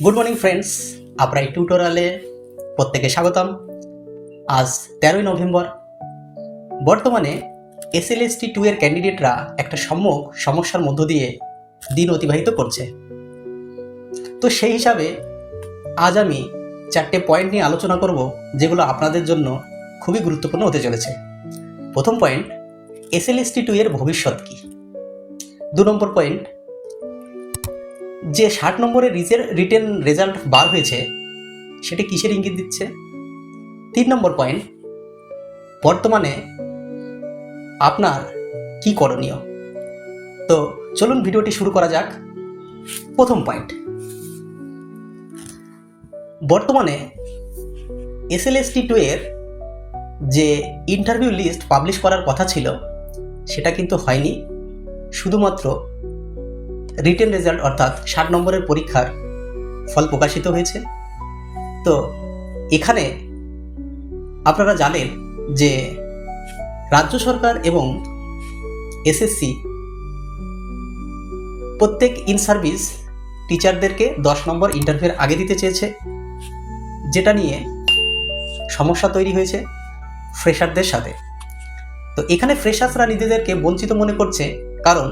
Good morning friends আপনার এই টিউটোরিয়ালে প্রত্যেকে স্বাগতম। আজ তেরোই নভেম্বর। বর্তমানে এস এল এস টি এর ক্যান্ডিডেটরা একটা সম্মুখ সমস্যার মধ্য দিয়ে দিন অতিবাহিত করছে। তো সেই হিসাবে আজ আমি চারটে পয়েন্ট নিয়ে আলোচনা করব, যেগুলো আপনাদের জন্য খুবই গুরুত্বপূর্ণ হতে চলেছে। প্রথম point S L S T two এর ভবিষ্যৎ কী? দু নম্বর পয়েন্ট যে ষাট নম্বরের রিজের রিটেন রেজাল্ট বার হয়েছে, সেটি কিসের ইঙ্গিত দিচ্ছে? তিন নম্বর পয়েন্ট, বর্তমানে আপনার কি করণীয়? তো চলুন ভিডিওটি শুরু করা যাক। প্রথম পয়েন্ট, বর্তমানে এসএলএসটি টু এর যে ইন্টারভিউ লিস্ট পাবলিশ করার কথা ছিল, সেটা কিন্তু হয়নি। শুধুমাত্র রিটেন রেজাল্ট অর্থাৎ ষাট নম্বরের পরীক্ষার ফল প্রকাশিত হয়েছে। তো এখানে আপনারা জানেন যে রাজ্য সরকার এবং এসএসসি প্রত্যেক ইন সার্ভিস টিচারদেরকে দশ নম্বর ইন্টারভিউর আগে দিতে চেয়েছে, যেটা নিয়ে সমস্যা তৈরি হয়েছে ফ্রেশারদের সাথে। তো এখানে ফ্রেশার্সরা নিজেদেরকে বঞ্চিত মনে করছে কারণ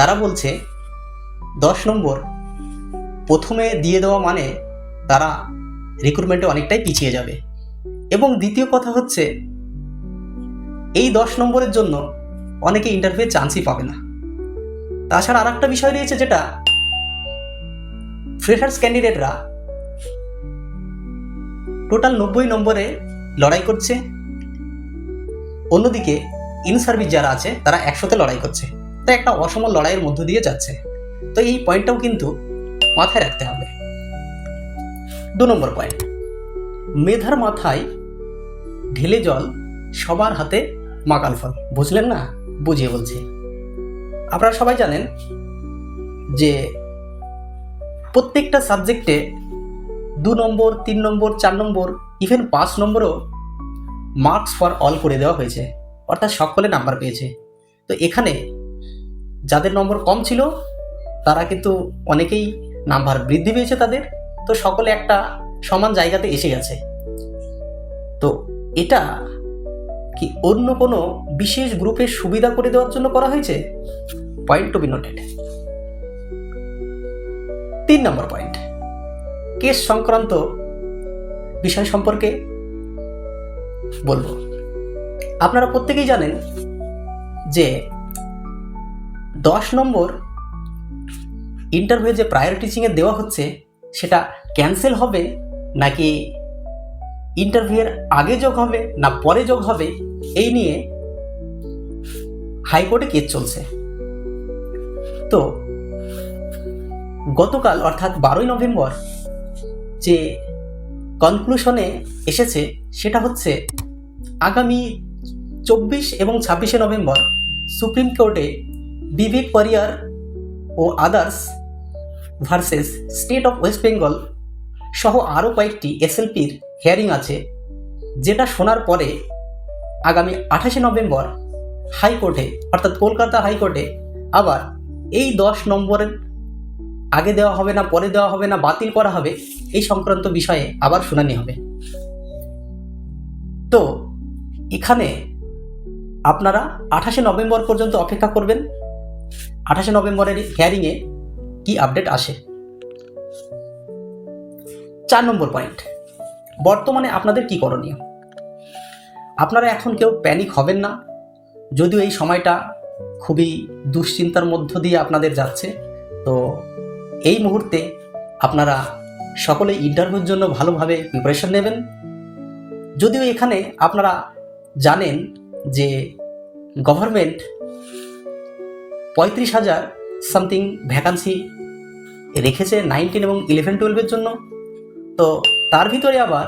তারা বলছে, দশ নম্বর, প্রথমে দিয়ে দেওয়া মানে তারা রিক্রুটমেন্টে অনেকটাই পিছিয়ে যাবে। এবং দ্বিতীয় কথা হচ্ছে, এই দশ নম্বরের জন্য অনেকে ইন্টারভিউ চান্সই পাবে না। তাছাড়া আর একটা বিষয় রয়েছে যেটা ফ্রেশার্স ক্যান্ডিডেটরা টোটাল নব্বই নম্বরে লড়াই করছে। অন্যদিকে ইন সার্ভিস যারা আছে, তারা একশোতে লড়াই করছে। তো একটা অসম লড়াইয়ের মধ্য দিয়ে যাচ্ছে। তো এই পয়েন্টটাও কিন্তু মাথায় রাখতে হবে। দু নম্বর পয়েন্ট। মেধার মাথায় ঢেলে জল, সবার হাতে মাকাল ফল। বুঝলেন না? বুঝিয়ে বলছি। আপনারা সবাই জানেন যে প্রত্যেকটা সাবজেক্টে দু নম্বর, তিন নম্বর, চার নম্বর ইভেন পাঁচ নম্বরও মার্কস ফর অল করে দেওয়া হয়েছে। অর্থাৎ সকলে নাম্বার পেয়েছে। তো এখানে যাদের নম্বর কম ছিল, তারা কিন্তু অনেকেই নাম্বার বৃদ্ধি পেয়েছে তাদের। তো সকলে একটা সমান জায়গাতে এসে গেছে। তো এটা কি অন্য কোনো বিশেষ গ্রুপের সুবিধা করে দেওয়ার জন্য করা হয়েছে? পয়েন্ট টু বি নোটেড তিন নম্বর পয়েন্ট কেস সংক্রান্ত বিষয় সম্পর্কে বলব। আপনারা প্রত্যেকেই জানেন যে দশ নম্বর ইন্টারভিউ যে প্রায়র টিচিংয়ে দেওয়া হচ্ছে, সেটা ক্যান্সেল হবে নাকি ইন্টারভিউয়ের আগে যোগ হবে না পরে যোগ হবে, এই নিয়ে হাইকোর্টে কেস চলছে। তো গতকাল অর্থাৎ বারোই নভেম্বর যে কনক্লুশনে এসেছে, সেটা হচ্ছে আগামী চব্বিশ এবং ছাব্বিশে নভেম্বর সুপ্রিম কোর্টে বিবেক পরিয়ার ও others versus state of West Bengal সহ আরও কয়েকটি এসএলপির হিয়ারিং আছে, যেটা শোনার পরে আগামী আঠাশে নভেম্বর হাইকোর্টে, অর্থাৎ কলকাতা হাইকোর্টে আবার এই দশ নম্বরের আগে দেওয়া হবে না, পরে দেওয়া হবে না, বাতিল করা হবে, এই সংক্রান্ত বিষয়ে আবার শুনানি হবে। তো এখানে আপনারা আঠাশে নভেম্বর পর্যন্ত অপেক্ষা করবেন আঠাশে নভেম্বরের হিয়ারিংয়ে কি আপডেট আসে? চার নম্বর পয়েন্ট বর্তমানে আপনাদের কি করণীয়? আপনারা এখন কেউ প্যানিক হবেন না, যদিও এই সময়টা খুবই দুশ্চিন্তার মধ্য দিয়ে আপনাদের যাচ্ছে, তো এই মুহূর্তে আপনারা সকলে ইন্টারভিউর জন্য ভালোভাবে প্রিপারেশন নেবেন। যদিও এখানে আপনারা জানেন যে গভর্নমেন্ট পঁয়ত্রিশ হাজার সামথিং ভ্যাকান্সি রেখেছে নাইনটিন এবং ইলেভেন টুয়েলভের জন্য। তো তার ভিতরে আবার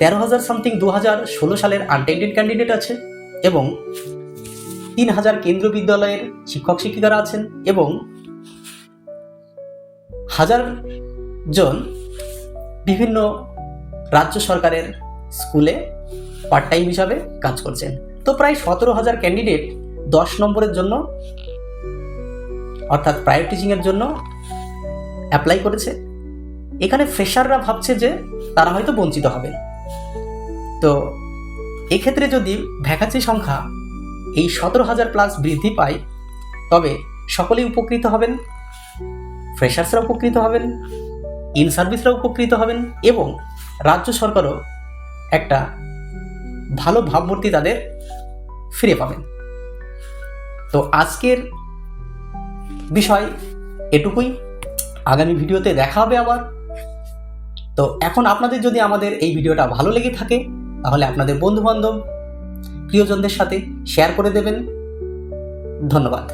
তেরো হাজার সামথিং দু হাজার ষোলো সালের আনটেন্ডেড ক্যান্ডিডেট আছে এবং তিন হাজার কেন্দ্রীয় বিদ্যালয়ের শিক্ষক শিক্ষিকারা আছেন এবং হাজার জন বিভিন্ন রাজ্য সরকারের স্কুলে পার্ট টাইম হিসাবে কাজ করছেন। তো প্রায় সতেরো হাজার ক্যান্ডিডেট দশ নম্বরের জন্য অর্থাৎ প্রাইভেট টিচিংয়ের জন্য অ্যাপ্লাই করেছে। এখানে ফ্রেশাররা ভাবছে যে তারা হয়তো বঞ্চিত হবে। তো এক্ষেত্রে যদি ভ্যাকান্সি সংখ্যা এই সতেরো হাজার প্লাস বৃদ্ধি পায়, তবে সকলেই উপকৃত হবেন ফ্রেশার্সরা উপকৃত হবেন ইন সার্ভিসরা উপকৃত হবেন এবং রাজ্য সরকারও একটা ভালো ভাবমূর্তি তাদের ফিরে পাবেন। তো আজকের বিষয় এটুকুই। আগামী ভিডিওতে দেখা হবে আবার। তো এখন আপনাদের যদি আমাদের এই ভিডিওটা ভালো লেগে থাকে, তাহলে আপনাদের বন্ধুবান্ধব, প্রিয়জনদের সাথে শেয়ার করে দেবেন। ধন্যবাদ।